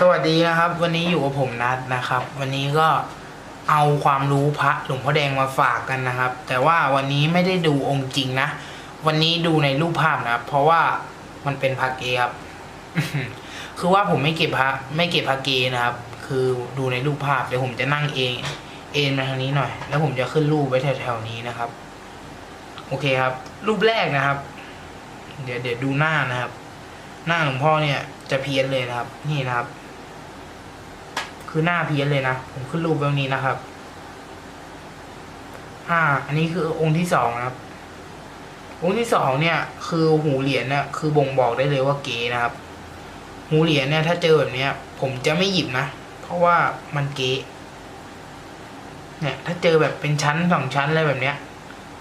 สวัสดีนะครับ วันนี้อยู่กับผมนัดนะครับ วันนี้ก็เอาความรู้พระหลวงพ่อแดงมาฝากกันนะครับ แต่ว่าวันนี้ไม่ได้ดูองค์จริงนะ วันนี้ดูในรูปภาพนะครับ เพราะว่ามันเป็นพระเกครับ คือว่าผมไม่เก็บพระไม่เก็บพระเกนะครับ คือดูในรูปภาพเดี๋ยวผมจะนั่งเอง เอ็นมาทางนี้หน่อย แล้วผมจะขึ้นรูปไว้แถวๆนี้นะครับ โอเคครับ รูปแรกนะครับ เดี๋ยวเดี๋ยวดูหน้านะครับ หน้าหลวงพ่อเนี่ยจะเพี้ยนเลยนะครับ นี่นะครับ คือหน้าเพี้ยนเลยนะ ผมขึ้นรูปแบบนี้นะครับ อ่า อันนี้คือองค์ที่สองนะครับ องค์ที่สองเนี่ย คือหูเหรียญเนี่ยคือบ่งบอกได้เลยว่าเก๋นะครับ หูเหรียญเนี่ยถ้าเจอแบบเนี้ย ผมจะไม่หยิบนะ เพราะว่ามันเก๋เนี่ย ถ้าเจอแบบเป็นชั้นสองชั้นอะไรแบบเนี้ย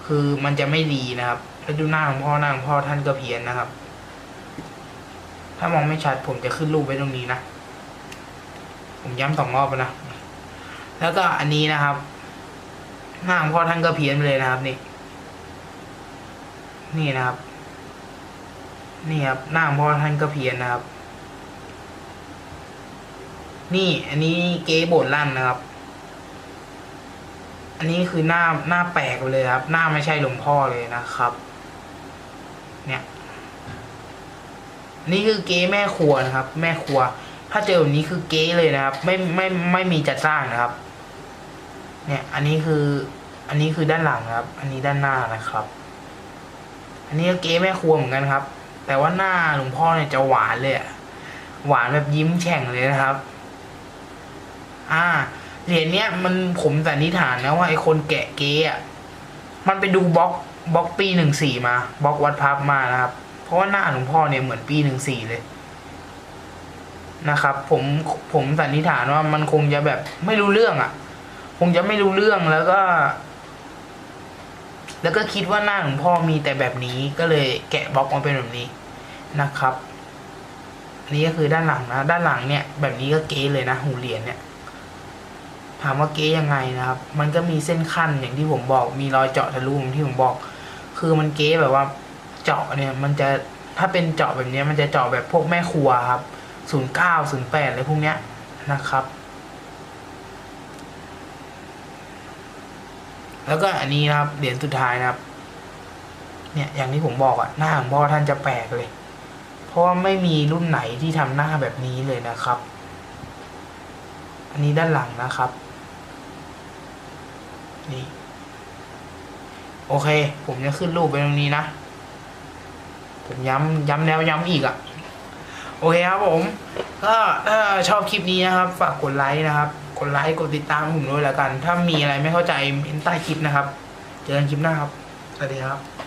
คือมันจะไม่ดีนะครับ แล้วดูหน้าของพ่อหน้าของพ่อท่านก็เพี้ยนนะครับ ถ้ามองไม่ชัดผมจะขึ้นรูปไว้ตรงนี้นะ ผมย้ำสองรอบแล้วนะ แล้วก็อันนี้นะครับ หน้าของพ่อท่านก็เพี้ยนไปเลยนะครับ นี่ นี่นะครับ นี่ครับ หน้าของพ่อท่านก็เพี้ยนนะครับ นี่ อันนี้เก๊โบดลั่นนะครับ อันนี้คือหน้าหน้าแปลกไปเลยครับ หน้าไม่ใช่หลวงพ่อเลยนะครับ เนี่ย นี่คือเก๊แม่ครัวนะครับ แม่ครัว ถ้าเจอแบบนี้คือเก๊เลยนะครับ ไม่ไม่ไม่มีจัดสร้างนะครับ เนี่ยอันนี้คือ อันนี้คือด้านหลังครับ อันนี้ด้านหน้านะครับ อันนี้ก็เก๊แม่ครัวเหมือนกันครับ แต่ว่าหน้าหลวงพ่อเนี่ยจะหวานเลยอะหวานแบบยิ้มแฉ่งเลยนะครับ อ่าเหรียญเนี้ยมันผมสันนิษฐานนะว่าไอคนแกะเก๊อะมันไปดูบล็อกบล็อกปีหนึ่งสี่มาบล็อกวัดพับมานะครับ เพราะว่าหน้าหลวงพ่อเนี่ยเหมือนปีหนึ่งสี่เลย นะครับ ผมผมสันนิษฐานว่ามันคงจะแบบไม่รู้เรื่องอะ่ะ คงจะไม่รู้เรื่องแล้วก็ แล้วก็คิดว่าหน้าหลวงพ่อมีแต่แบบนี้ก็เลยแกะบล็อกมาเป็นแบบนี้นะครับนนี้ก็คือด้านหลังนะ ด้านหลังเนี่ย แบบนี้ก็เก๋เลยนะ หูเหรียญเนี่ย ถามว่าเก๊ยังไงนะครับ มันก็มีเส้นขั้นอย่างที่ผมบอก มีรอยเจาะทะลุอย่างที่ผมบอก คือมันเก๊แบบว่า เจาะเนี่ย มันจะถ้าเป็นเจาะแบบนี้มันจะเจาะแบบพวกแม่ครัวครับ ศูนย์เก้าศูนย์แปดอะไรพวกเนี้ยนะครับ แล้วก็อันนี้นะครับเหรียญสุดท้ายนะครับ เนี่ยอย่างที่ผมบอกอะหน้าของพ่อท่านจะแปลกเลย เพราะว่าไม่มีรุ่นไหนที่ทำหน้าแบบนี้เลยนะครับ อันนี้ด้านหลังนะครับ นี่โอเค ผมจะขึ้นรูปไปตรงนี้นะ ผมย้ำย้ำแล้วย้ำอีกอะ่ะ โอเคครับผม ก็ถ้าชอบคลิปนี้นะครับ ฝากกดไลค์นะครับ กดไลค์ กดติดตามผมด้วยแล้วกัน ถ้ามีอะไรไม่เข้าใจเมนใต้คลิปนะครับ เจอกันคลิปหน้าครับ สวัสดีครับ